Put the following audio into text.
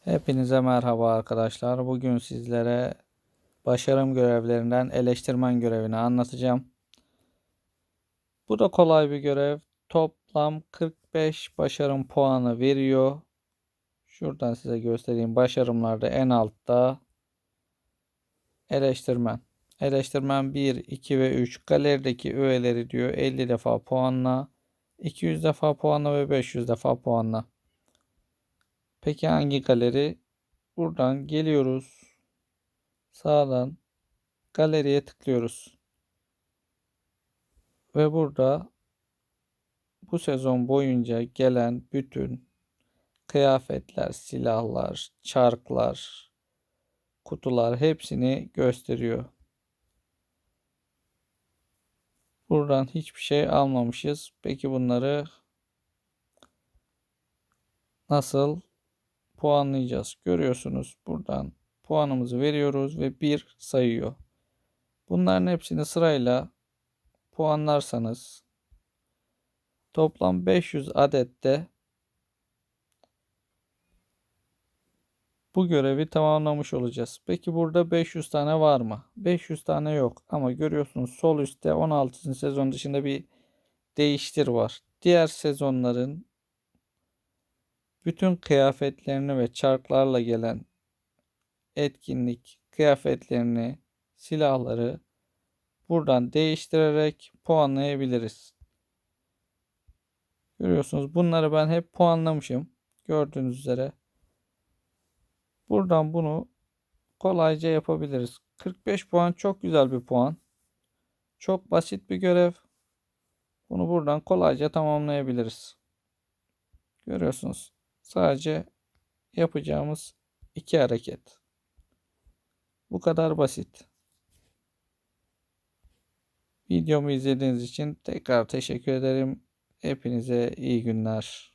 Hepinize merhaba arkadaşlar. Bugün sizlere başarım görevlerinden eleştirmen görevini anlatacağım. Bu da kolay bir görev. Toplam 45 başarım puanı veriyor. Şuradan size göstereyim. Başarımlarda en altta eleştirmen. Eleştirmen 1, 2 ve 3 galerideki üyeleri diyor 50 defa puanla, 200 defa puanla ve 500 defa puanla. Peki hangi galeri? Buradan geliyoruz. Sağdan galeriye tıklıyoruz. Ve burada bu sezon boyunca gelen bütün kıyafetler, silahlar, çarklar, kutular hepsini gösteriyor. Buradan hiçbir şey almamışız. Peki bunları nasıl puanlayacağız. Görüyorsunuz buradan puanımızı veriyoruz ve 1 sayıyor. Bunların hepsini sırayla puanlarsanız toplam 500 adette bu görevi tamamlamış olacağız. Peki burada 500 tane var mı? 500 tane yok ama görüyorsunuz sol üstte 16. sezon dışında bir değiştir var. Diğer sezonların bütün kıyafetlerini ve çarklarla gelen etkinlik kıyafetlerini, silahları buradan değiştirerek puanlayabiliriz. Görüyorsunuz bunları ben hep puanlamışım. Gördüğünüz üzere. Buradan bunu kolayca yapabiliriz. 45 puan çok güzel bir puan. Çok basit bir görev. Bunu buradan kolayca tamamlayabiliriz. Görüyorsunuz. Sadece yapacağımız iki hareket. Bu kadar basit. Videomu izlediğiniz için tekrar teşekkür ederim. Hepinize iyi günler.